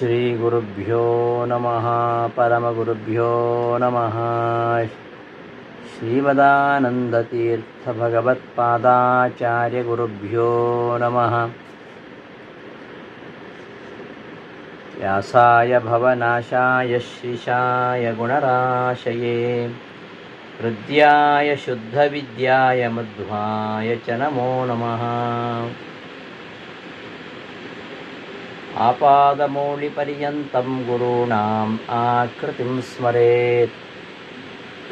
श्रीगुरुभ्यो नमः परमगुरुभ्यो नमः। श्रीमदानन्दतीर्थभगवत्पादाचार्यगुरुभ्यो नमः। व्यासाय भवनाशाय श्रीशाय गुणराशये हृद्याय शुद्धविद्याय मध्वाय च नमो नमः आपादमौलिपर्यन्तं गुरूणाम् आकृतिं स्मरेत्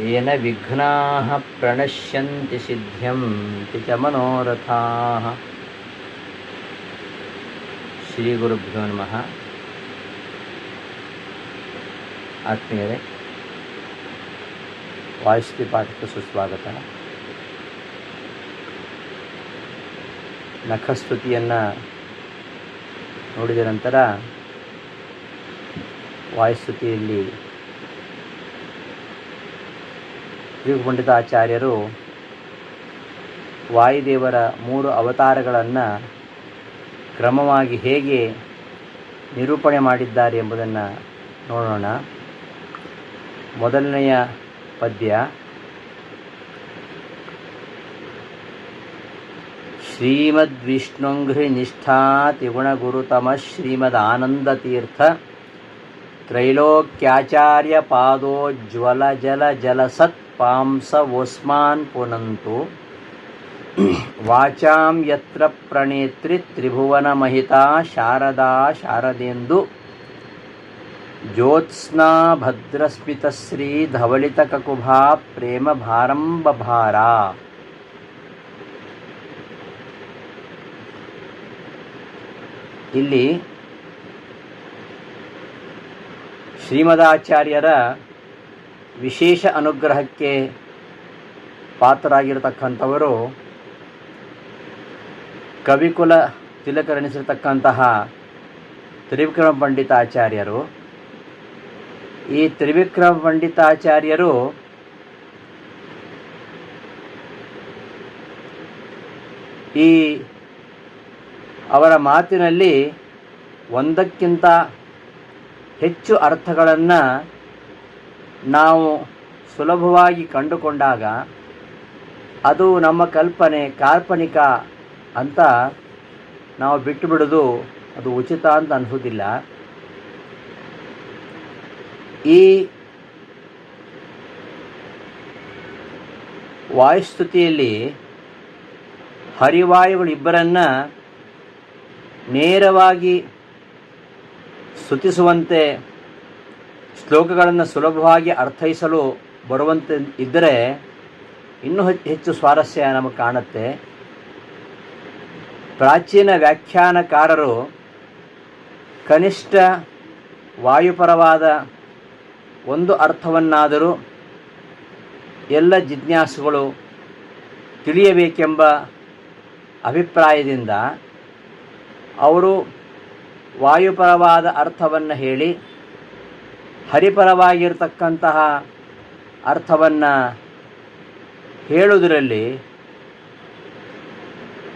येन विघ्नाः प्रणश्यन्ति सिद्ध्यन्ति च मनोरथाः ಶ್ರೀಗುರುಭ್ಯೋ ನಮಃ ಆತ್ಮೀಯರೇ ವಾಯುಸ್ಥಿ ಪಾಠಕ್ಕೆ ಸುಸ್ವಾಗತ ನಖಸ್ತುತಿಯನ್ನು ನೋಡಿದ ನಂತರ ವಾಯುಸ್ತುತಿಯಲ್ಲಿ ತ್ರಿಪಂಡಿತಾಚಾರ್ಯರು ವಾಯುದೇವರ ಮೂರು ಅವತಾರಗಳನ್ನು ಕ್ರಮವಾಗಿ ಹೇಗೆ ನಿರೂಪಣೆ ಮಾಡಿದ್ದಾರೆ ಎಂಬುದನ್ನು ನೋಡೋಣ. ಮೊದಲನೆಯ ಪದ್ಯ ಶ್ರೀಮದ್ವಿಷ್ಣುಂಘ್ರಿ ನಿಷ್ಠಾತಿಗುಣಗುರುತಮ ಶ್ರೀಮದಾನಂದತೀರ್ಥ ತ್ರೈಲೋಕ್ಯಾಚಾರ್ಯ ಪಾದೋಜ್ವಲ ಜಲ ಜಲಸತ್ ಪಾಂಸವೋಸ್ಮಾನ್ ಪುನಂತು ವಾಚಾಂ ಯತ್ರ ಪ್ರಣೇತ್ರಿ ತ್ರಿಭುವನ ಮಹಿತಾ ಶಾರದಾ ಶಾರದೆಂದು ಜ್ಯೋತ್ಸ್ನಾ ಭದ್ರಸ್ಮಿತಶ್ರೀ ಧವಳಿತ ಕಕುಭಾ ಪ್ರೇಮ ಭಾರಂಬಭಾರ ಇಲ್ಲಿ ಶ್ರೀಮದಾಚಾರ್ಯರ ವಿಶೇಷ ಅನುಗ್ರಹಕ್ಕೆ ಪಾತ್ರರಾಗಿರತಕ್ಕಂಥವರು ಕವಿಕುಲ ತಿಲಕರಣಿಸಿರ್ತಕ್ಕಂತಹ ತ್ರಿವಿಕ್ರಮ ಪಂಡಿತಾಚಾರ್ಯರು. ಈ ತ್ರಿವಿಕ್ರಮ ಪಂಡಿತಾಚಾರ್ಯರು ಈ ಅವರ ಮಾತಿನಲ್ಲಿ ಒಂದಕ್ಕಿಂತ ಹೆಚ್ಚು ಅರ್ಥಗಳನ್ನು ನಾವು ಸುಲಭವಾಗಿ ಕಂಡುಕೊಂಡಾಗ ಅದು ನಮ್ಮ ಕಲ್ಪನೆ ಕಾಲ್ಪನಿಕ ಅಂತ ನಾವು ಬಿಟ್ಟುಬಿಡೋದು ಅದು ಉಚಿತ ಅಂತ ಅನಿಸೋದಿಲ್ಲ. ಈ ವಾಯುಸ್ತುತಿಯಲ್ಲಿ ಹರಿವಾಯುಗಳಿಬ್ಬರನ್ನ ನೇರವಾಗಿ ಸ್ತುತಿಸುವಂತೆ ಶ್ಲೋಕಗಳನ್ನು ಸುಲಭವಾಗಿ ಅರ್ಥೈಸಲು ಬರುವಂತೆ ಇದ್ದರೆ ಇನ್ನೂ ಹೆಚ್ಚು ಸ್ವಾರಸ್ಯ ನಮಗೆ ಕಾಣುತ್ತೆ. ಪ್ರಾಚೀನ ವ್ಯಾಖ್ಯಾನಕಾರರು ಕನಿಷ್ಠ ವಾಯುಪರವಾದ ಒಂದು ಅರ್ಥವನ್ನಾದರೂ ಎಲ್ಲ ಜಿಜ್ಞಾಸುಗಳು ತಿಳಿಯಬೇಕೆಂಬ ಅಭಿಪ್ರಾಯದಿಂದ ಅವರು ವಾಯುಪರವಾದ ಅರ್ಥವನ್ನು ಹೇಳಿ, ಹರಿಪರವಾಗಿರ್ತಕ್ಕಂತಹ ಅರ್ಥವನ್ನು ಹೇಳುವುದರಲ್ಲಿ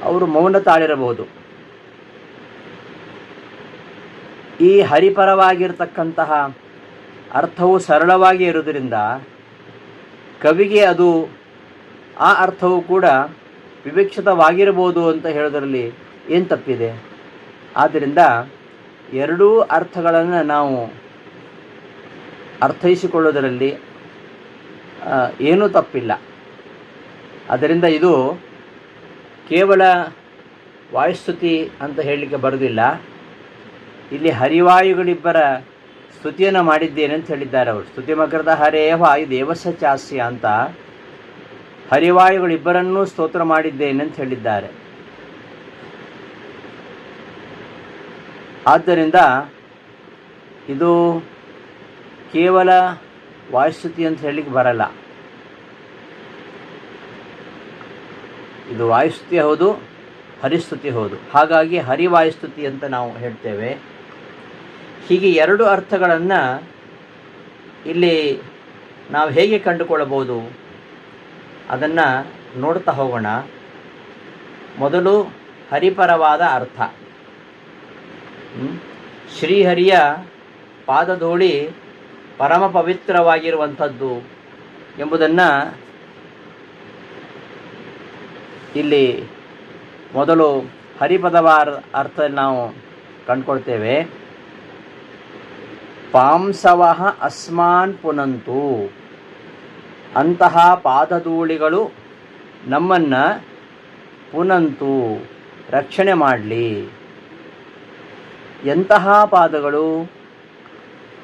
ಅವರು ಮೌನ ತಾಳಿರಬಹುದು. ಈ ಹರಿಪರವಾಗಿರ್ತಕ್ಕಂತಹ ಅರ್ಥವು ಸರಳವಾಗಿ ಇರುವುದರಿಂದ ಕವಿಗೆ ಅದು, ಆ ಅರ್ಥವು ಕೂಡ ವಿವಕ್ಷಿತವಾಗಿರಬಹುದು ಅಂತ ಹೇಳೋದರಲ್ಲಿ ಏನು ತಪ್ಪಿದೆ? ಆದ್ದರಿಂದ ಎರಡೂ ಅರ್ಥಗಳನ್ನು ನಾವು ಅರ್ಥೈಸಿಕೊಳ್ಳೋದರಲ್ಲಿ ಏನೂ ತಪ್ಪಿಲ್ಲ. ಅದರಿಂದ ಇದು ಕೇವಲ ವಾಯುಸ್ತುತಿ ಅಂತ ಹೇಳಲಿಕ್ಕೆ ಬರುವುದಿಲ್ಲ. ಇಲ್ಲಿ ಹರಿವಾಯುಗಳಿಬ್ಬರ ಸ್ತುತಿಯನ್ನು ಮಾಡಿದ್ದೇನೆ ಅಂತ ಹೇಳಿದ್ದಾರೆ ಅವರು. ಸ್ತುತಿ ಮಕರದ ಹರೇ ವಾಯು ದೇವಸ ಚಾಸ್ಯ ಅಂತ ಹರಿವಾಯುಗಳಿಬ್ಬರನ್ನೂ ಸ್ತೋತ್ರ ಮಾಡಿದ್ದೇನೆ ಅಂತ ಹೇಳಿದ್ದಾರೆ. ಆದ್ದರಿಂದ ಇದು ಕೇವಲ ವಾಯುಸ್ತುತಿ ಅಂತ ಹೇಳಲಿಕ್ಕೆ ಬರಲ್ಲ. ಇದು ವಾಯುಸ್ತುತಿ ಹೌದು ಹರಿಸ್ತುತಿ ಹೌದು. ಹಾಗಾಗಿ ಹರಿವಾಯುಸ್ತುತಿ ಅಂತ ನಾವು ಹೇಳ್ತೇವೆ. ಹೀಗೆ ಎರಡು ಅರ್ಥಗಳನ್ನು ಇಲ್ಲಿ ನಾವು ಹೇಗೆ ಕಂಡುಕೊಳ್ಳಬಹುದು? ಅದನ್ನು ನೋಡ್ತಾ ಹೋಗೋಣ. ಮೊದಲು ಹರಿಪರವಾದ ಅರ್ಥ. ಶ್ರೀಹರಿಯ ಪಾದಧೂಳಿ ಪರಮ ಪವಿತ್ರವಾಗಿರುವಂಥದ್ದು ಎಂಬುದನ್ನು ಇಲ್ಲಿ ಮೊದಲು ಹರಿಪದವಾರ ಅರ್ಥ ನಾವು ಕಂಡುಕೊಳ್ತೇವೆ. ಪಾಂಸವಹ ಅಸ್ಮಾನ್ ಪುನಂತು. ಅಂತಹ ಪಾದಧೂಳಿಗಳು ನಮ್ಮನ್ನು ಪುನಂತು ರಕ್ಷಣೆ ಮಾಡಲಿ. ಎಂತಹ ಪಾದಗಳು?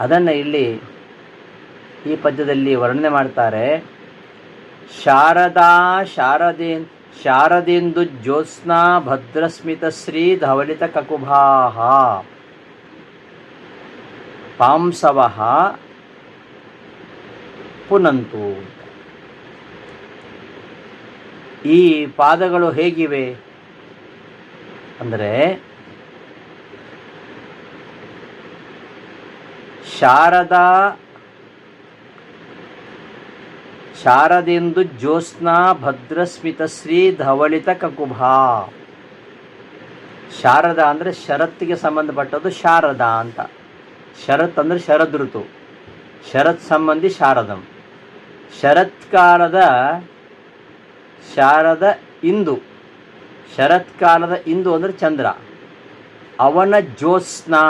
ಅದನ್ನು ಇಲ್ಲಿ ಈ ಪದ್ಯದಲ್ಲಿ ವರ್ಣನೆ ಮಾಡ್ತಾರೆ. ಶಾರದಾ ಶಾರದೆ ಶಾರದೇಂದು ಜ್ಯೋತ್ಸ್ನಾ ಭದ್ರಸ್ಮಿತ ಶ್ರೀ ಧವಳಿತ ಕಕುಭಾಹ. ಪಾಂಸವ ಪುನಂತು. ಈ ಪಾದಗಳು ಹೇಗಿವೆ? ಅಂದರೆ ಶಾರದಾ ಶಾರದೆಂದು ಜ್ಯೋತ್ಸ್ನಾ ಭದ್ರಸ್ಮಿತ ಶ್ರೀ ಧವಳಿತ ಕಕುಭಾ ಶಾರದಾ ಅಂದರೆ ಶರತ್ತಿಗೆ ಸಂಬಂಧಪಟ್ಟದ್ದು ಶಾರದಾ ಅಂತ. ಶರತ್ ಅಂದರೆ ಶರದ್ ಋತು. ಶರತ್ ಸಂಬಂಧಿ ಶಾರದಂ. ಶರತ್ಕಾಲದ ಶಾರದ ಇಂದು. ಶರತ್ಕಾಲದ ಇಂದು ಅಂದರೆ ಚಂದ್ರ. ಅವನ ಜ್ಯೋತ್ಸ್ನಾ.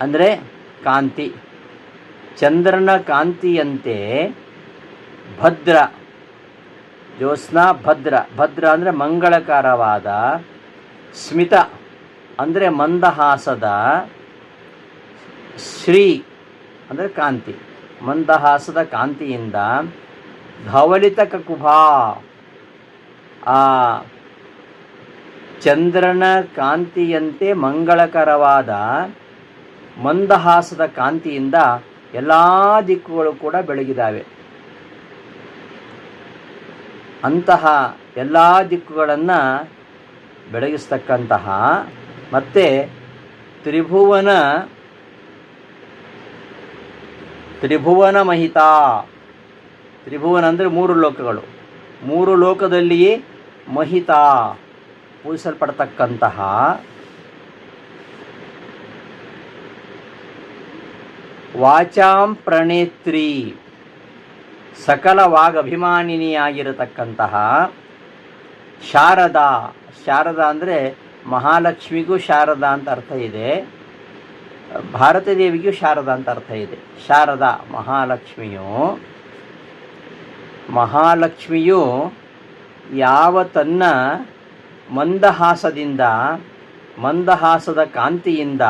ಅಂದರೆ ಕಾಂತಿ. ಚಂದ್ರನ ಕಾಂತಿಯಂತೆ ಭದ್ರ. ಜ್ಯೋತ್ಸ್ನಾ ಭದ್ರ. ಭದ್ರ ಅಂದರೆ ಮಂಗಳಕರವಾದ ಸ್ಮಿತ, ಅಂದರೆ ಮಂದಹಾಸದ ಶ್ರೀ, ಅಂದರೆ ಕಾಂತಿ. ಮಂದಹಾಸದ ಕಾಂತಿಯಿಂದ ಧವಳಿತ ಕಕುಭಾ ಆ ಚಂದ್ರನ ಕಾಂತಿಯಂತೆ ಮಂಗಳಕರವಾದ ಮಂದಹಾಸದ ಕಾಂತಿಯಿಂದ ಎಲ್ಲ ದಿಕ್ಕುಗಳು ಕೂಡ ಬೆಳಗಿದಾವೆ. ಅಂತಹ ಎಲ್ಲ ದಿಕ್ಕುಗಳನ್ನು ಬೆಳಗಿಸ್ತಕ್ಕಂತಹ ಮತ್ತು ತ್ರಿಭುವನ ತ್ರಿಭುವನ ಮಹಿತಾ. ತ್ರಿಭುವನ ಅಂದರೆ ಮೂರು ಲೋಕಗಳು. ಮೂರು ಲೋಕದಲ್ಲಿಯೇ ಮಹಿತಾ. ಪೂಜಿಸಲ್ಪಡ್ತಕ್ಕಂತಹ ವಾಚಾಂ ಪ್ರಣೇತ್ರಿ. ಸಕಲ ವಾಗಭಿಮಾನಿನಿಯಾಗಿರತಕ್ಕಂತಹ ಶಾರದಾ. ಶಾರದಾ ಅಂದರೆ ಮಹಾಲಕ್ಷ್ಮಿಗೂ ಶಾರದಾ ಅಂತ ಅರ್ಥ ಇದೆ. ಭಾರತ ದೇವಿಗೂ ಶಾರದಾ ಅಂತ ಅರ್ಥ ಇದೆ. ಶಾರದಾ, ಮಹಾಲಕ್ಷ್ಮಿಯು. ಮಹಾಲಕ್ಷ್ಮಿಯು ಯಾವ ತನ್ನ ಮಂದಹಾಸದಿಂದ, ಮಂದಹಾಸದ ಕಾಂತಿಯಿಂದ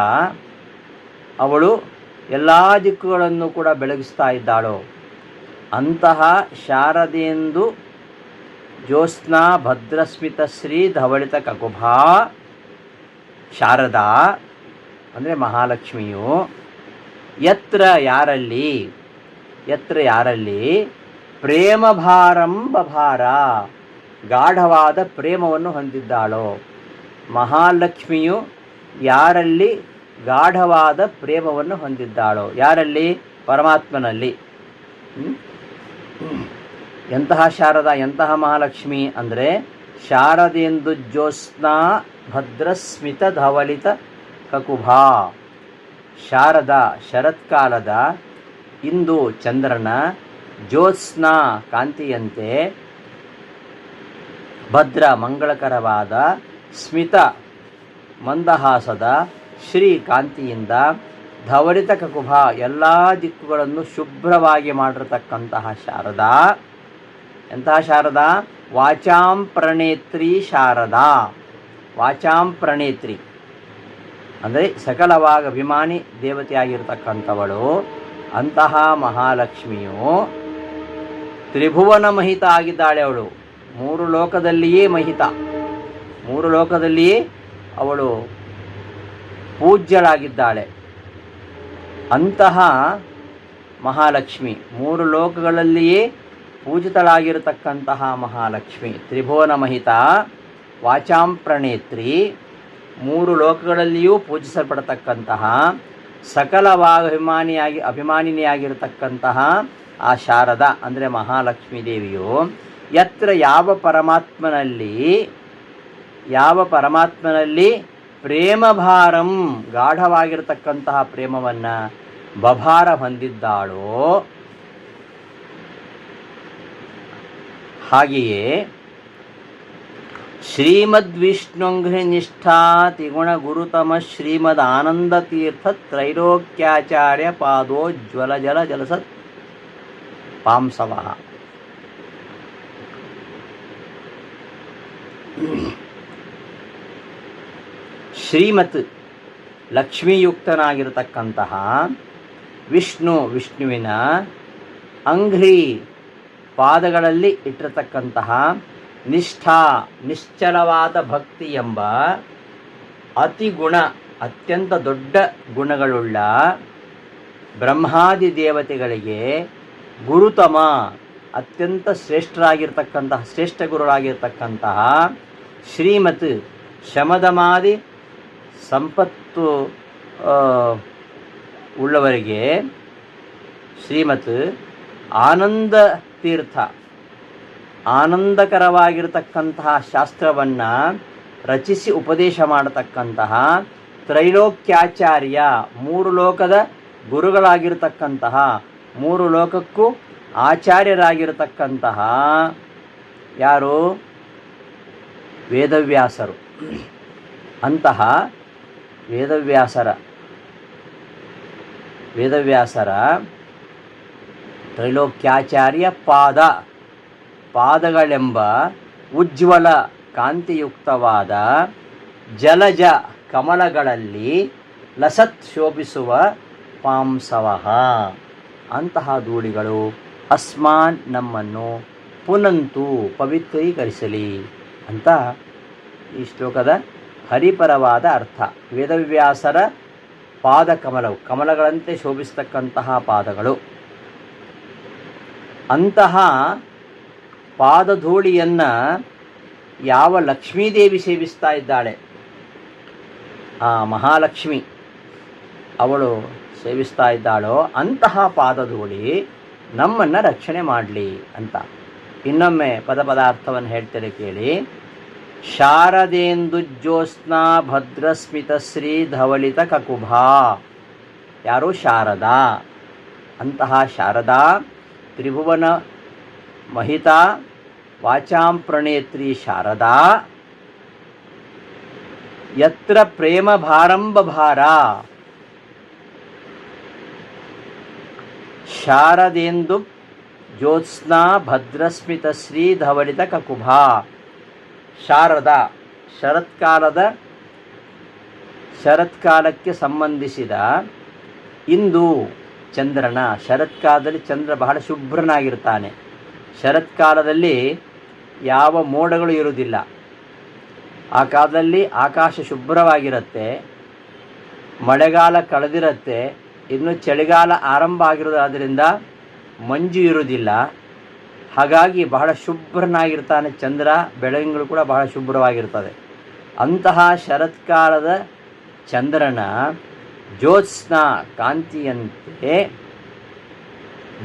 ಅವಳು ಎಲ್ಲ ದಿಕ್ಕುಗಳನ್ನು ಕೂಡ ಬೆಳಗಿಸ್ತಾ ಇದ್ದಾಳೋ. ಅಂತಹ ಶಾರದೆಯೆಂದು ಜ್ಯೋತ್ಸ್ನಾ ಭದ್ರಸ್ಮಿತ ಶ್ರೀ ಧವಳಿತ ಕಕುಭಾ. ಶಾರದಾ ಅಂದರೆ ಮಹಾಲಕ್ಷ್ಮಿಯು, ಯತ್ರ ಯಾರಲ್ಲಿ? ಯತ್ರ ಯಾರಲ್ಲಿ? ಪ್ರೇಮ ಭಾರಂ. ಗಾಢವಾದ ಪ್ರೇಮವನ್ನು ಹೊಂದಿದ್ದಾಳೋ. ಮಹಾಲಕ್ಷ್ಮಿಯು ಯಾರಲ್ಲಿ? ಗಾಢವಾದ ಪ್ರೇಮವನ್ನು ಹೊಂದಿದ್ದಾಳೋ? ಯಾರಲ್ಲಿ? ಪರಮಾತ್ಮನಲ್ಲಿ? ಎಂತಹ ಶಾರದಾ, ಎಂತಹ ಮಹಾಲಕ್ಷ್ಮಿ ಅಂದರೆ ಶಾರದೆಂದು ಜ್ಯೋತ್ಸ್ನಾ ಭದ್ರಸ್ಮಿತ ಧವಳಿತ ಕಕುಭಾ. ಶಾರದ ಶರತ್ಕಾಲದ ಇಂದು ಚಂದ್ರನ ಜ್ಯೋತ್ಸ್ನಾ ಕಾಂತಿಯಂತೆ ಭದ್ರ ಮಂಗಳಕರವಾದ ಸ್ಮಿತ ಮಂದಹಾಸದ ಶ್ರೀ ಕಾಂತಿಯಿಂದ ಧವಳಿತ ಕಕುಭ ಎಲ್ಲ ದಿಕ್ಕುಗಳನ್ನು ಶುಭ್ರವಾಗಿ ಮಾಡಿರತಕ್ಕಂತಹ ಶಾರದಾ. ಎಂತಹ ಶಾರದಾ? ವಾಚಾಂ ಪ್ರಣೇತ್ರಿ ಶಾರದಾ. ವಾಚಾಂ ಪ್ರಣೇತ್ರಿ ಅಂದರೆ ಸಕಲವಾಗ ಅಭಿಮಾನಿ ದೇವತೆಯಾಗಿರ್ತಕ್ಕಂಥವಳು, ಅಂತಹ ಮಹಾಲಕ್ಷ್ಮಿಯು ತ್ರಿಭುವನ ಮಹಿತ ಆಗಿದ್ದಾಳೆ ಅವಳು. ಮೂರು ಲೋಕದಲ್ಲಿಯೇ ಮಹಿತ. ಮೂರು ಲೋಕದಲ್ಲಿಯೇ ಅವಳು ಪೂಜ್ಯಳಾಗಿದ್ದಾಳೆ. ಅಂತಹ ಮಹಾಲಕ್ಷ್ಮಿ, ಮೂರು ಲೋಕಗಳಲ್ಲಿಯೇ ಪೂಜಿತಳಾಗಿರತಕ್ಕಂತಹ ಮಹಾಲಕ್ಷ್ಮಿ, ತ್ರಿಭುವನ ಮಹಿತ ವಾಚಾಂ ಪ್ರಣೇತ್ರಿ ಮೂರು ಲೋಕಗಳಲ್ಲಿಯೂ ಪೂಜಿಸಲ್ಪಡತಕ್ಕಂತಹ ಸಕಲವಾಗಿ ಅಭಿಮಾನಿಯಾಗಿ ಅಭಿಮಾನಿನಿಯಾಗಿರತಕ್ಕಂತಹ ಆ ಶಾರದ, ಅಂದರೆ ಮಹಾಲಕ್ಷ್ಮೀ ದೇವಿಯು, ಯತ್ರ ಯಾವ ಪರಮಾತ್ಮನಲ್ಲಿ ಯಾವ ಪರಮಾತ್ಮನಲ್ಲಿ ಪ್ರೇಮ ಭಾರಂ ಗಾಢವಾಗಿರತಕ್ಕಂತಹ ಪ್ರೇಮವನ್ನು ಬಭಾರ ಹೊಂದಿದ್ದಾಳೋ, ಹಾಗೆಯೇ ಶ್ರೀಮದ್ ನಿಷ್ಠಾ ತಿಗುಣ ಗುರುತಮ ಶ್ರೀಮದ್ ಆನಂದ ತೀರ್ಥ ತ್ರೈಲೋಕ್ಯಾಚಾರ್ಯ ಪಾದೋಜ್ವಲ ಜಲ ಜಲಸತ್ ಪಾಂಸವ. ಶ್ರೀಮತ್ ಲಕ್ಷ್ಮೀಯುಕ್ತನಾಗಿರತಕ್ಕಂತಹ ವಿಷ್ಣು ವಿಷ್ಣುವಿನ ಅಂಘ್ರಿ ಪಾದಗಳಲ್ಲಿ ಇಟ್ಟಿರತಕ್ಕಂತಹ ನಿಷ್ಠಾ ನಿಶ್ಚಲವಾದ ಭಕ್ತಿ ಎಂಬ ಅತಿ ಗುಣ ಅತ್ಯಂತ ದೊಡ್ಡ ಗುಣಗಳುಳ್ಳ ಬ್ರಹ್ಮಾದಿ ದೇವತೆಗಳಿಗೆ ಗುರುತಮ, ಅತ್ಯಂತ ಶ್ರೇಷ್ಠರಾಗಿರ್ತಕ್ಕಂತಹ, ಶ್ರೇಷ್ಠ ಗುರುಗಳಾಗಿರ್ತಕ್ಕಂತಹ ಶ್ರೀಮತ್ ಶಮದಮಾದಿ ಸಂಪತ್ತು ಉಳ್ಳವರಿಗೆ ಶ್ರೀಮತ್ ಆನಂದ ತೀರ್ಥ ಆನಂದಕರವಾಗಿರತಕ್ಕಂತಹ ಶಾಸ್ತ್ರವನ್ನು ರಚಿಸಿ ಉಪದೇಶ ಮಾಡತಕ್ಕಂತಹ ತ್ರೈಲೋಕ್ಯಾಚಾರ್ಯ, ಮೂರು ಲೋಕದ ಗುರುಗಳಾಗಿರತಕ್ಕಂತಹ, ಮೂರು ಲೋಕಕ್ಕೂ ಆಚಾರ್ಯರಾಗಿರತಕ್ಕಂತಹ ಯಾರು? ವೇದವ್ಯಾಸರು. ಅಂತಹ ವೇದವ್ಯಾಸರ. ವೇದವ್ಯಾಸರ ತ್ರೈಲೋಕ್ಯಾಚಾರ್ಯ ಪಾದ, ಪಾದಗಳೆಂಬ ಉಜ್ವಲ ಕಾಂತಿಯುಕ್ತವಾದ ಜಲಜ ಕಮಲಗಳಲ್ಲಿ ಲಸತ್ ಶೋಭಿಸುವ ಪಾಂಸವಹ ಅಂತಹ ಧೂಳಿಗಳು ಅಸ್ಮಾನ್ ನಮ್ಮನ್ನು ಪುನಂತು ಪವಿತ್ರೀಕರಿಸಲಿ ಅಂತ ಈ ಶ್ಲೋಕದ ಹರಿಪರವಾದ ಅರ್ಥ. ವೇದವ್ಯಾಸರ ಪಾದ ಕಮಲವು ಕಮಲಗಳಂತೆ ಶೋಭಿಸತಕ್ಕಂತಹ ಪಾದಗಳು. ಅಂತಹ ಪಾದಧೂಳಿಯನ್ನು ಯಾವ ಲಕ್ಷ್ಮೀದೇವಿ ಸೇವಿಸ್ತಾ ಇದ್ದಾಳೆ? ಆ ಮಹಾಲಕ್ಷ್ಮಿ ಅವಳು ಸೇವಿಸ್ತಾ ಇದ್ದಾಳೋ? ಅಂತಹ ಪಾದಧೂಳಿ ನಮ್ಮನ್ನು ರಕ್ಷಣೆ ಮಾಡಲಿ ಅಂತ. ಇನ್ನೊಮ್ಮೆ ಪದ ಪದಾರ್ಥವನ್ನು ಹೇಳ್ತೇನೆ ಕೇಳಿ. ಶಾರದೇಂದು ಜ್ಯೋತ್ಸ್ನಾ ಭದ್ರಸ್ಮಿತ ಶ್ರೀ ಧವಳಿತ ಕಕುಭಾ. ಯಾರು? ಶಾರದಾ. ಅಂತಹ ಶಾರದಾ, ತ್ರಿಭುವನ ಮಹಿತಾ, ವಾಚಾಂ ಪ್ರಣೇತ್ರಿ ಶಾರದಾ. ಯತ್ರ ಪ್ರೇಮ ಭಾರಂಭ ಭಾರ. ಶಾರದೇಂದು ಜ್ಯೋತ್ಸ್ನಾ ಭದ್ರಸ್ಮಿತ ಶ್ರೀ ಧವಳಿತ ಕಕುಭಾ. ಶಾರದ, ಶರತ್ಕಾಲದ, ಶರತ್ಕಾಲಕ್ಕೆ ಸಂಬಂಧಿಸಿದ ಇಂದು ಚಂದ್ರನ, ಶರತ್ಕಾಲದಲ್ಲಿ ಚಂದ್ರ ಬಹಳ ಶುಭ್ರನಾಗಿರ್ತಾನೆ. ಶರತ್ಕಾಲದಲ್ಲಿ ಯಾವ ಮೋಡಗಳು ಇರುವುದಿಲ್ಲ. ಆ ಕಾಲದಲ್ಲಿ ಆಕಾಶ ಶುಭ್ರವಾಗಿರುತ್ತೆ, ಮಳೆಗಾಲ ಕಳೆದಿರುತ್ತೆ, ಇನ್ನು ಚಳಿಗಾಲ ಆರಂಭ ಆಗಿರೋದಾದ್ದರಿಂದ ಮಂಜು ಇರುವುದಿಲ್ಲ. ಹಾಗಾಗಿ ಬಹಳ ಶುಭ್ರನಾಗಿರ್ತಾನೆ ಚಂದ್ರ ಬೆಳಗಿನಗಳು ಕೂಡ ಬಹಳ ಶುಭ್ರವಾಗಿರ್ತದೆ. ಅಂತಹ ಶರತ್ಕಾಲದ ಚಂದ್ರನ ಜ್ಯೋತ್ಸ್ನ ಕಾಂತಿಯಂತೆ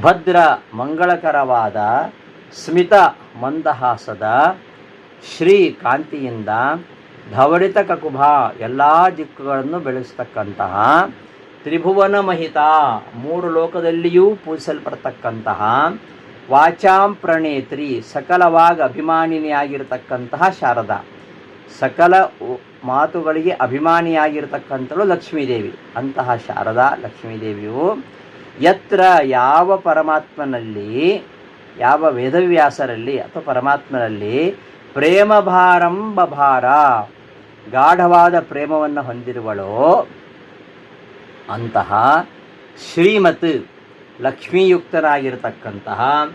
ಭದ್ರ ಮಂಗಳಕರವಾದ ಸ್ಮಿತ ಮಂದಹಾಸದ ಶ್ರೀ ಕಾಂತಿಯಿಂದ ಧವಳಿತ ಕಕುಭ ಎಲ್ಲ ದಿಕ್ಕುಗಳನ್ನು ಬೆಳೆಸ್ತಕ್ಕಂತಹ ತ್ರಿಭುವನ ಮಹಿತ, ಮೂರು ಲೋಕದಲ್ಲಿಯೂ ಪೂಜಿಸಲ್ಪಡ್ತಕ್ಕಂತಹ ವಾಚಾಂ ಪ್ರಣೇತ್ರಿ ಸಕಲವಾಗಿ ಅಭಿಮಾನಿನಿಯಾಗಿರ್ತಕ್ಕಂತಹ ಶಾರದಾ. ಸಕಲ ಮಾತುಗಳಿಗೆ ಅಭಿಮಾನಿಯಾಗಿರ್ತಕ್ಕಂಥಳು ಲಕ್ಷ್ಮೀದೇವಿ. ಅಂತಹ ಶಾರದಾ, ಲಕ್ಷ್ಮೀದೇವಿಯು ಯತ್ರ ಯಾವ ಪರಮಾತ್ಮನಲ್ಲಿ, ಯಾವ ವೇದವ್ಯಾಸರಲ್ಲಿ ಅಥವಾ ಪರಮಾತ್ಮನಲ್ಲಿ ಪ್ರೇಮ ಭಾರಂ, ಗಾಢವಾದ ಪ್ರೇಮವನ್ನು ಹೊಂದಿರುವಳೋ ಅಂತಹ ಶ್ರೀಮತ್ ಲಕ್ಷ್ಮೀಯುಕ್ತನಾಗಿರತಕ್ಕಂತಹ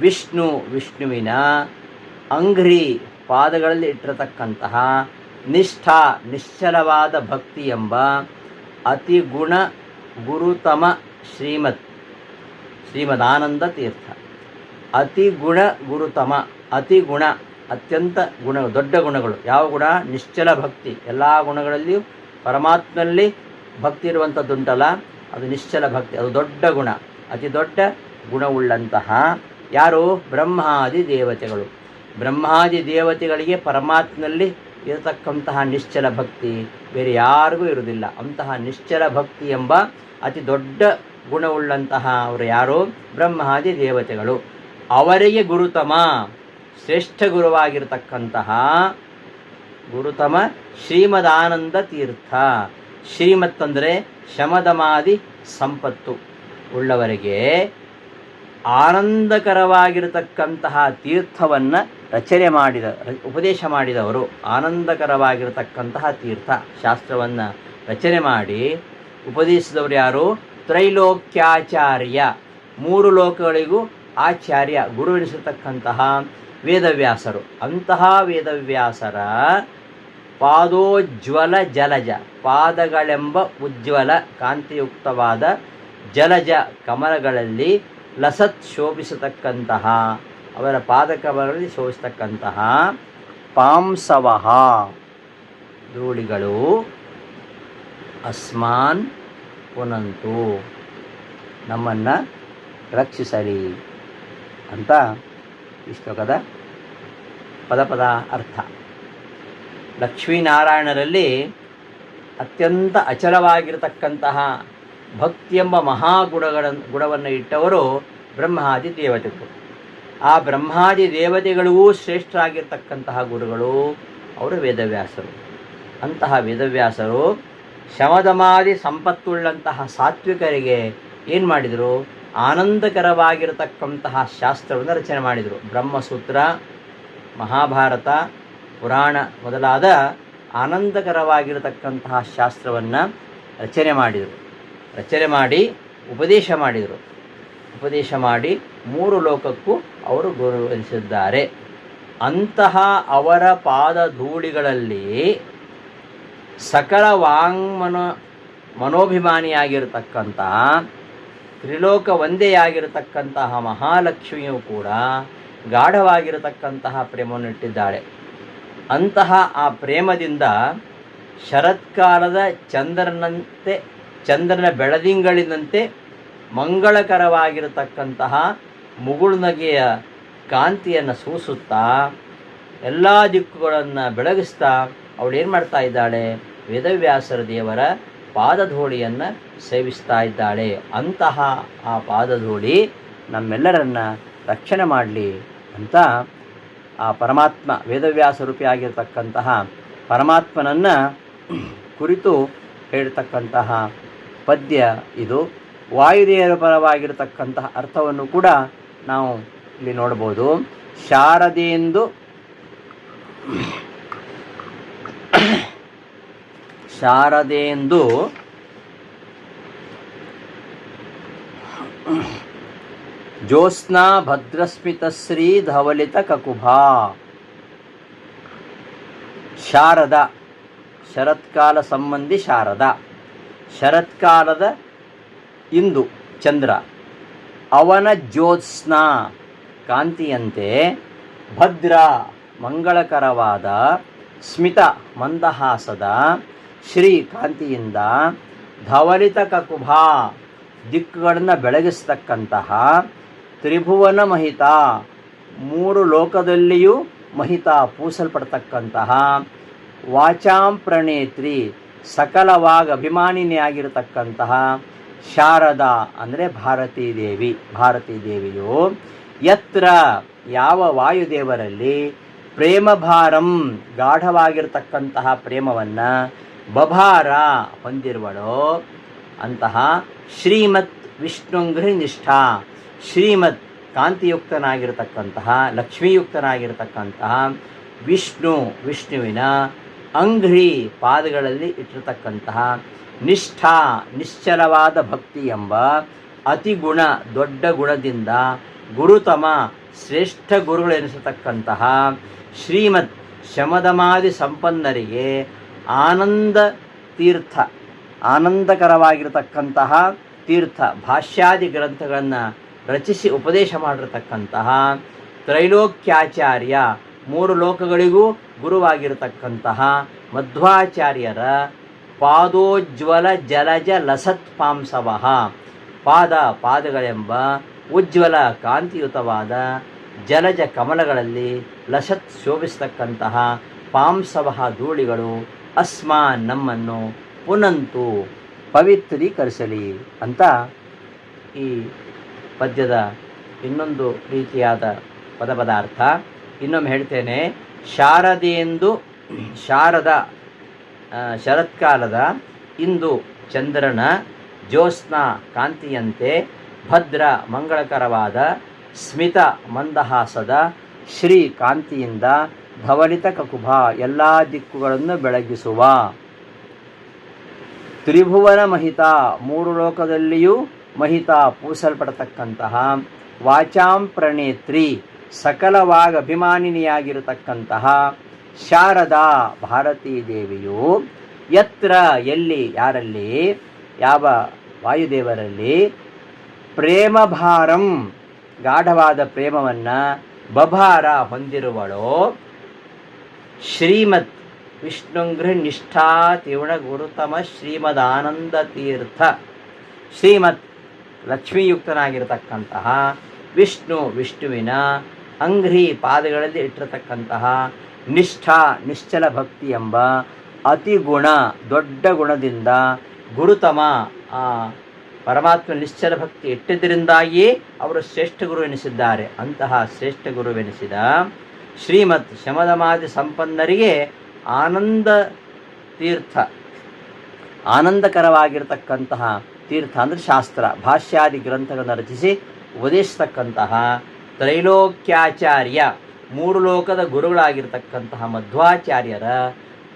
ವಿಷ್ಣು ವಿಷ್ಣುವಿನ ಅಂಗ್ರಿ ಪಾದಗಳಲ್ಲಿ ಇಟ್ಟಿರತಕ್ಕಂತಹ ನಿಷ್ಠಾ ನಿಶ್ಚಲವಾದ ಭಕ್ತಿ ಎಂಬ ಅತಿ ಗುಣ ಗುರುತಮ ಶ್ರೀಮತ್ ಶ್ರೀಮದಾನಂದ ತೀರ್ಥ. ಅತಿ ಗುಣ ಗುರುತಮ ಅತಿ ಗುಣ ಅತ್ಯಂತ ಗುಣ ದೊಡ್ಡ ಗುಣಗಳು. ಯಾವ ಗುಣ? ನಿಶ್ಚಲ ಭಕ್ತಿ. ಎಲ್ಲ ಗುಣಗಳಲ್ಲಿಯೂ ಪರಮಾತ್ಮನಲ್ಲಿ ಭಕ್ತಿ ಇರುವಂಥದ್ದುಂಟಲ್ಲ ಅದು ನಿಶ್ಚಲ ಭಕ್ತಿ, ಅದು ದೊಡ್ಡ ಗುಣ. ಅತಿ ದೊಡ್ಡ ಗುಣವುಳ್ಳಂತಹ ಯಾರು? ಬ್ರಹ್ಮಾದಿ ದೇವತೆಗಳು. ಬ್ರಹ್ಮಾದಿ ದೇವತೆಗಳಿಗೆ ಪರಮಾತ್ಮನಲ್ಲಿ ಇರತಕ್ಕಂತಹ ನಿಶ್ಚಲ ಭಕ್ತಿ ಬೇರೆ ಯಾರಿಗೂ ಇರುವುದಿಲ್ಲ. ಅಂತಹ ನಿಶ್ಚಲ ಭಕ್ತಿ ಎಂಬ ಅತಿ ದೊಡ್ಡ ಗುಣವುಳ್ಳಂತಹ ಅವರು ಯಾರು? ಬ್ರಹ್ಮಾದಿ ದೇವತೆಗಳು. ಅವರಿಗೆ ಗುರುತಮ, ಶ್ರೇಷ್ಠ ಗುರುವಾಗಿರತಕ್ಕಂತಹ ಗುರುತಮ ಶ್ರೀಮದಾನಂದ ತೀರ್ಥ. ಶ್ರೀಮತ್ ಅಂದರೆ ಶಮದಮಾದಿ ಸಂಪತ್ತು. ಉಳ್ಳವರಿಗೆ ಆನಂದಕರವಾಗಿರತಕ್ಕಂತಹ ತೀರ್ಥವನ್ನು ರಚನೆ ಮಾಡಿದ, ಉಪದೇಶ ಮಾಡಿದವರು ಆನಂದಕರವಾಗಿರತಕ್ಕಂತಹ ತೀರ್ಥ ಶಾಸ್ತ್ರವನ್ನು ರಚನೆ ಮಾಡಿ ಉಪದೇಶಿಸಿದವರು ಯಾರು? ತ್ರೈಲೋಕ್ಯಾಚಾರ್ಯ. ಮೂರು ಲೋಕಗಳಿಗೂ ಆಚಾರ್ಯ ಗುರು ಎನಿಸತಕ್ಕಂತಹ ವೇದವ್ಯಾಸರು. ಅಂತಹ ವೇದವ್ಯಾಸರ ಪಾದೋಜ್ವಲ ಜಲಜ, ಪಾದಗಳೆಂಬ ಉಜ್ವಲ ಕಾಂತಿಯುಕ್ತವಾದ ಜಲಜ ಕಮಲಗಳಲ್ಲಿ ಲಸತ್ ಶೋಭಿಸತಕ್ಕಂತಹ, ಅವರ ಪಾದಕಮಲಗಳಲ್ಲಿ ಶೋಭಿಸತಕ್ಕಂತಹ ಪಾಂಸವಹ ಧೂಳಿಗಳು ಅಸ್ಮಾನ್ ಪುನಂತು ನಮ್ಮನ್ನು ರಕ್ಷಿಸಲಿ ಅಂತ ಈ ಶ್ಲೋಕದ ಪದ ಅರ್ಥ. ಲಕ್ಷ್ಮೀನಾರಾಯಣರಲ್ಲಿ ಅತ್ಯಂತ ಅಚಲವಾಗಿರತಕ್ಕಂತಹ ಭಕ್ತಿ ಎಂಬ ಮಹಾಗುಣಗಳ ಗುಣವನ್ನು ಇಟ್ಟವರು ಬ್ರಹ್ಮಾದಿ ದೇವತೆಗಳು. ಆ ಬ್ರಹ್ಮಾದಿ ದೇವತೆಗಳಿಗೂ ಶ್ರೇಷ್ಠರಾಗಿರ್ತಕ್ಕಂತಹ ಗುರುಗಳು ಅವರು ವೇದವ್ಯಾಸರು. ಅಂತಹ ವೇದವ್ಯಾಸರು ಶಮದಮಾದಿ ಸಂಪತ್ತುಳ್ಳಂತಹ ಸಾತ್ವಿಕರಿಗೆ ಏನು ಮಾಡಿದರು? ಆನಂದಕರವಾಗಿರತಕ್ಕಂತಹ ಶಾಸ್ತ್ರವನ್ನು ರಚನೆ ಮಾಡಿದರು. ಬ್ರಹ್ಮಸೂತ್ರ, ಮಹಾಭಾರತ, ಪುರಾಣ ಮೊದಲಾದ ಆನಂದಕರವಾಗಿರತಕ್ಕಂತಹ ಶಾಸ್ತ್ರವನ್ನು ರಚನೆ ಮಾಡಿದರು. ರಚನೆ ಮಾಡಿ, ಉಪದೇಶ ಮಾಡಿದರು. ಉಪದೇಶ ಮಾಡಿ ಮೂರು ಲೋಕಕ್ಕೂ ಅವರು ಗೌರವಿಸಿದ್ದಾರೆ. ಅಂತಹ ಅವರ ಪಾದ ಧೂಳಿಗಳಲ್ಲಿ ಸಕಲ ವಾಂಗ್ಮನೋ ಮನೋಭಿಮಾನಿಯಾಗಿರತಕ್ಕಂತಹ ತ್ರಿಲೋಕ ಒಂದೇಯಾಗಿರತಕ್ಕಂತಹ ಮಹಾಲಕ್ಷ್ಮಿಯು ಕೂಡ ಗಾಢವಾಗಿರತಕ್ಕಂತಹ ಪ್ರೇಮವನ್ನು ಇಟ್ಟಿದ್ದಾಳೆ ಅಂತಹ ಆ ಪ್ರೇಮದಿಂದ ಶರತ್ಕಾಲದ ಚಂದ್ರನಂತೆ ಚಂದ್ರನ ಬೆಳದಿಂಗಳಿನಂತೆ ಮಂಗಳಕರವಾಗಿರತಕ್ಕಂತಹ ಮುಗುಳುನಗೆಯ ಕಾಂತಿಯನ್ನು ಸೂಸುತ್ತಾ, ಎಲ್ಲ ದಿಕ್ಕುಗಳನ್ನು ಬೆಳಗಿಸ್ತಾ, ಅವಳು ಏನು ಮಾಡ್ತಾ ಇದ್ದಾಳೆ? ವೇದವ್ಯಾಸರ ದೇವರ ಪಾದಧೂಳಿಯನ್ನು ಸೇವಿಸ್ತಾ ಇದ್ದಾಳೆ. ಅಂತಹ ಆ ಪಾದಧೂಳಿ ನಮ್ಮೆಲ್ಲರನ್ನು ರಕ್ಷಣೆ ಮಾಡಲಿ ಅಂತ ಆ ಪರಮಾತ್ಮ, ವೇದವ್ಯಾಸ ರೂಪಿಯಾಗಿರ್ತಕ್ಕಂತಹ ಪರಮಾತ್ಮನನ್ನು ಕುರಿತು ಹೇಳ್ತಕ್ಕಂತಹ ಪದ್ಯ ಇದು. ವಾಯುದೇವರ ಪರವಾಗಿರತಕ್ಕಂತಹ ಅರ್ಥವನ್ನು ಕೂಡ ನಾವು ಇಲ್ಲಿ ನೋಡ್ಬೋದು. ಶಾರದೆಂದು ಶಾರದೆಂದು ಜ್ಯೋತ್ಸ್ನಾ ಭದ್ರಸ್ಮಿತಶ್ರೀ ಧವಲಿತ ಕಕುಭಾ ಶಾರದ, ಶರತ್ಕಾಲ ಸಂಬಂಧಿ ಶಾರದ. ಶರತ್ಕಾಲದ ಇಂದು ಚಂದ್ರ. ಅವನ ಜ್ಯೋತ್ಸ್ನ ಕಾಂತಿಯಂತೆ ಭದ್ರ, ಮಂಗಳಕರವಾದ, ಸ್ಮಿತ ಮಂದಹಾಸದ ಶ್ರೀ ಕಾಂತಿಯಿಂದ ಧವಲಿತ ಕಕುಭ ದಿಕ್ಕುಗಳನ್ನು ಬೆಳಗಿಸ್ತಕ್ಕಂತಹ ತ್ರಿಭುವನ ಮಹಿತ, ಮೂರು ಲೋಕದಲ್ಲಿಯೂ ಮಹಿತ, ಪೂಸಲ್ಪಡ್ತಕ್ಕಂತಹ ವಾಚಾಂ ಪ್ರಣೇತ್ರಿ ಸಕಲವಾಗ ಅಭಿಮಾನಿನಿಯಾಗಿರತಕ್ಕಂತಹ ಶಾರದಾ ಅಂದರೆ ಭಾರತೀ ದೇವಿ ಭಾರತೀ ದೇವಿಯು ಯತ್ರ ಯಾವ ವಾಯುದೇವರಲ್ಲಿ ಪ್ರೇಮಭಾರಂ ಗಾಢವಾಗಿರತಕ್ಕಂತಹ ಪ್ರೇಮವನ್ನು ಬಭಾರ ಹೊಂದಿರುವಳೋ ಅಂತಹ ಶ್ರೀಮತ್ ವಿಷ್ಣುಂಗ್ರಿ ನಿಷ್ಠಾ. ಶ್ರೀಮತ್ ಕಾಂತಿಯುಕ್ತನಾಗಿರತಕ್ಕಂತಹ, ಲಕ್ಷ್ಮೀಯುಕ್ತನಾಗಿರತಕ್ಕಂತಹ ವಿಷ್ಣು, ವಿಷ್ಣುವಿನ ಅಂಘ್ರಿ ಪಾದಗಳಲ್ಲಿ ಇಟ್ಟಿರತಕ್ಕಂತಹ ನಿಷ್ಠಾ, ನಿಶ್ಚಲವಾದ ಭಕ್ತಿ ಎಂಬ ಅತಿ ಗುಣ ದೊಡ್ಡ ಗುಣದಿಂದ ಗುರುತಮ, ಶ್ರೇಷ್ಠ ಗುರುಗಳೆನಿಸತಕ್ಕಂತಹ ಶ್ರೀಮತ್ ಶಮದಮಾದಿ ಸಂಪನ್ನರಿಗೆ ಆನಂದ ತೀರ್ಥ, ಆನಂದಕರವಾಗಿರತಕ್ಕಂತಹ ತೀರ್ಥ ಭಾಷ್ಯಾದಿ ಗ್ರಂಥಗಳನ್ನು ರಚಿಸಿ ಉಪದೇಶ ಮಾಡಿರತಕ್ಕಂತಹ ತ್ರೈಲೋಕ್ಯಾಚಾರ್ಯ ಮೂರು ಲೋಕಗಳಿಗೂ ಗುರುವಾಗಿರತಕ್ಕಂತಹ ಮಧ್ವಾಚಾರ್ಯರ ಪಾದೋಜ್ವಲ ಜಲಜ ಲಸತ್ ಪಾಂಸವಹ ಪಾದ ಪಾದಗಳೆಂಬ ಉಜ್ವಲ ಕಾಂತಿಯುತವಾದ ಜಲಜ ಕಮಲಗಳಲ್ಲಿ ಲಸತ್ ಶೋಭಿಸತಕ್ಕಂತಹ ಪಾಂಸವಹ ಧೂಳಿಗಳು ಅಸ್ಮಾ ನಮ್ಮನ್ನು ಪುನಂತು ಪವಿತ್ರೀಕರಿಸಲಿ ಅಂತ ಈ ಪದ್ಯದ ಇನ್ನೊಂದು ರೀತಿಯಾದ ಪದ ಪದಾರ್ಥ ಇನ್ನೊಮ್ಮೆ ಹೇಳ್ತೇನೆ. ಶಾರದೆಯೆಂದು ಶಾರದ ಶರತ್ಕಾಲದ ಇಂದು ಚಂದ್ರನ ಜ್ಯೋತ್ಸ್ನ ಕಾಂತಿಯಂತೆ ಭದ್ರ ಮಂಗಳಕರವಾದ ಸ್ಮಿತ ಮಂದಹಾಸದ ಶ್ರೀ ಕಾಂತಿಯಿಂದ ಭವಲಿತ ಕಕುಭ ಎಲ್ಲ ದಿಕ್ಕುಗಳನ್ನು ಬೆಳಗಿಸುವ. ತ್ರಿಭುವನ ಮಹಿತ ಮೂರು ಲೋಕದಲ್ಲಿಯೂ ಮಹಿತ ಪೂಸಲ್ಪಡತಕ್ಕಂತಹ ವಾಚಾಂ ಪ್ರಣೇತ್ರಿ ಸಕಲವಾಗ ಅಭಿಮಾನಿನಿಯಾಗಿರತಕ್ಕಂತಹ ಶಾರದಾ ಭಾರತೀ ದೇವಿಯು ಯತ್ರ, ಎಲ್ಲಿ, ಯಾರಲ್ಲಿ, ಯಾವ ವಾಯುದೇವರಲ್ಲಿ ಪ್ರೇಮಭಾರಂ, ಗಾಢವಾದ ಪ್ರೇಮವನ್ನು ಬಭಾರ ಹೊಂದಿರುವಳೋ. ಶ್ರೀಮತ್ ವಿಷ್ಣುಂಗ್ರ ನಿಷ್ಠಾ ತೀವ್ರ ಗುರುತಮ ಶ್ರೀಮದಾನಂದ ತೀರ್ಥ. ಶ್ರೀಮತ್ ಲಕ್ಷ್ಮೀಯುಕ್ತನಾಗಿರತಕ್ಕಂತಹ ವಿಷ್ಣು ವಿಷ್ಣುವಿನ ಅಂಗ್ರಿ ಪಾದಗಳಲ್ಲಿ ಇಟ್ಟಿರತಕ್ಕಂತಹ ನಿಷ್ಠಾ ನಿಶ್ಚಲ ಭಕ್ತಿ ಎಂಬ ಅತಿ ಗುಣ, ದೊಡ್ಡ ಗುಣದಿಂದ ಗುರುತಮ ಆ ಪರಮಾತ್ಮ ನಿಶ್ಚಲ ಭಕ್ತಿ ಇಟ್ಟಿದ್ದರಿಂದಾಗಿಯೇ ಅವರು ಶ್ರೇಷ್ಠ ಗುರು ಎನಿಸಿದ್ದಾರೆ. ಅಂತಹ ಶ್ರೇಷ್ಠ ಗುರುವೆನಿಸಿದ ಶ್ರೀಮತ್ ಶಮದಮಾದಿ ಸಂಪನ್ನರಿಗೆ ಆನಂದ ತೀರ್ಥ, ಆನಂದಕರವಾಗಿರ್ತಕ್ಕಂತಹ ತೀರ್ಥ ಅಂದರೆ ಶಾಸ್ತ್ರ, ಭಾಷ್ಯಾದಿ ಗ್ರಂಥಗಳನ್ನು ರಚಿಸಿ ಉಪದೇಶಿಸ್ತಕ್ಕಂತಹ ತ್ರೈಲೋಕ್ಯಾಚಾರ್ಯ, ಮೂರು ಲೋಕದ ಗುರುಗಳಾಗಿರ್ತಕ್ಕಂತಹ ಮಧ್ವಾಚಾರ್ಯರ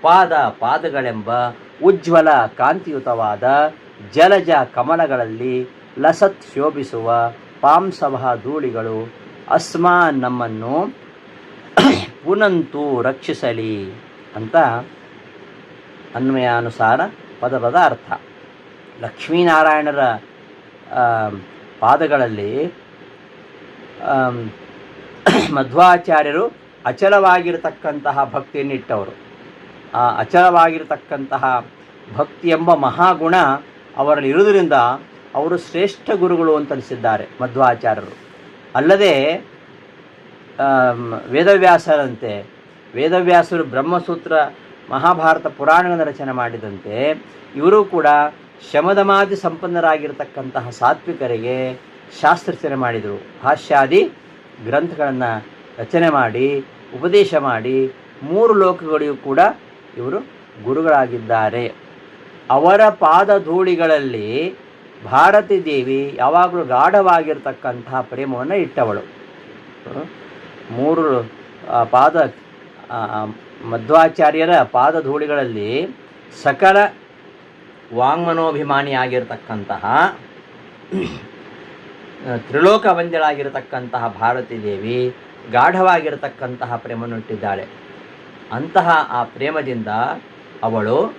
ಪಾದ ಪಾದಗಳೆಂಬ ಉಜ್ವಲ ಕಾಂತಿಯುತವಾದ ಜಲಜ ಕಮಲಗಳಲ್ಲಿ ಲಸತ್ ಶೋಭಿಸುವ ಪಾಂಸವಹ ಧೂಳಿಗಳು ಅಸ್ಮಾ ನಮ್ಮನ್ನು ಪುನಂತು ರಕ್ಷಿಸಲಿ ಅಂತ ಅನ್ವಯಾನುಸಾರ ಪದ ಪದ ಅರ್ಥ. ಲಕ್ಷ್ಮೀನಾರಾಯಣರ ಪಾದಗಳಲ್ಲಿ ಮಧ್ವಾಚಾರ್ಯರು ಅಚಲವಾಗಿರತಕ್ಕಂತಹ ಭಕ್ತಿಯನ್ನಿಟ್ಟವರು ಆ ಅಚಲವಾಗಿರತಕ್ಕಂತಹ ಭಕ್ತಿ ಎಂಬ ಮಹಾಗುಣ ಅವರಲ್ಲಿ ಇರುವುದರಿಂದ ಅವರು ಶ್ರೇಷ್ಠ ಗುರುಗಳು ಅಂತ ಅನಿಸಿದ್ದಾರೆ ಮಧ್ವಾಚಾರ್ಯರು. ಅಲ್ಲದೆ ವೇದವ್ಯಾಸರಂತೆ, ವೇದವ್ಯಾಸರು ಬ್ರಹ್ಮಸೂತ್ರ, ಮಹಾಭಾರತ ಪುರಾಣಗಳನ್ನು ರಚನೆ ಮಾಡಿದಂತೆ, ಇವರು ಕೂಡ ಶಮದಮಾದಿ ಸಂಪನ್ನರಾಗಿರ್ತಕ್ಕಂತಹ ಸಾತ್ವಿಕರಿಗೆ ಶಾಸ್ತ್ರರಚನೆ ಮಾಡಿದರು. ಭಾಷ್ಯಾದಿ ಗ್ರಂಥಗಳನ್ನು ರಚನೆ ಮಾಡಿ, ಉಪದೇಶ ಮಾಡಿ, ಮೂರು ಲೋಕಗಳಿಗೂ ಕೂಡ ಇವರು ಗುರುಗಳಾಗಿದ್ದಾರೆ. ಅವರ ಪಾದಧೂಳಿಗಳಲ್ಲಿ ಭಾರತಿ ದೇವಿ ಯಾವಾಗಲೂ ಗಾಢವಾಗಿರ್ತಕ್ಕಂತಹ ಪ್ರೇಮವನ್ನು ಇಟ್ಟವಳು. ಮೂರು ಪಾದ ಮಧ್ವಾಚಾರ್ಯರ ಮಧ್ವಾಚಾರ್ಯರ ಪಾದಧೂಳಿಗಳಲ್ಲಿ ಸಕಲ ವಾಂಗ್ಮನೋಭಿಮಾನಿಯಾಗಿರ್ತಕ್ಕಂತಹ ತ್ರಿಲೋಕ ವಂದ್ಯಳಾಗಿರತಕ್ಕಂತಹ ಭಾರತಿ ದೇವಿ ಗಾಢವಾಗಿರತಕ್ಕಂತಹ ಪ್ರೇಮನ್ನುಟ್ಟಿದ್ದಾಳೆ ಅಂತಹ ಆ ಪ್ರೇಮದಿಂದ ಅವಳು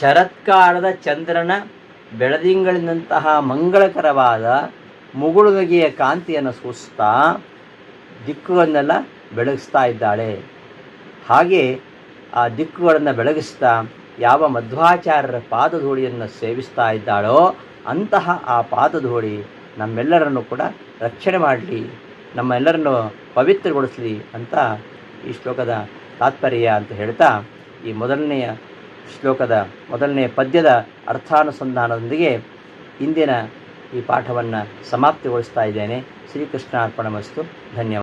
ಶರತ್ಕಾಲದ ಚಂದ್ರನ ಬೆಳದಿಂಗಳಿನಂತಹ ಮಂಗಳಕರವಾದ ಮುಗುಳುನಗೆಯ ಕಾಂತಿಯನ್ನು ಸೂಸ್ತಾ ದಿಕ್ಕುಗಳನ್ನೆಲ್ಲ ಬೆಳಗಿಸ್ತಾ ಇದ್ದಾಳೆ. ಹಾಗೆ ಆ ದಿಕ್ಕುಗಳನ್ನು ಬೆಳಗಿಸ್ತಾ ಯಾವ ಮಧ್ವಾಚಾರ್ಯರ ಪಾದಧೂಳಿಯನ್ನು ಸೇವಿಸ್ತಾ ಇದ್ದಾಳೋ ಅಂತಹ ಆ ಪಾದಧೂಳಿ ನಮ್ಮೆಲ್ಲರನ್ನು ಕೂಡ ರಕ್ಷಣೆ ಮಾಡಲಿ, ನಮ್ಮೆಲ್ಲರನ್ನು ಪವಿತ್ರಗೊಳಿಸಲಿ ಅಂತ ಈ ಶ್ಲೋಕದ ತಾತ್ಪರ್ಯ ಅಂತ ಹೇಳ್ತಾ ಈ ಮೊದಲನೆಯ ಶ್ಲೋಕದ ಮೊದಲನೆಯ ಪದ್ಯದ ಅರ್ಥಾನುಸಂಧಾನದೊಂದಿಗೆ ಇಂದಿನ ಈ ಪಾಠವನ್ನು ಸಮಾಪ್ತಿಗೊಳಿಸ್ತಾ ಇದ್ದೇನೆ. ಶ್ರೀಕೃಷ್ಣಾರ್ಪಣ ಮಸ್ತು ಧನ್ಯವಾದ.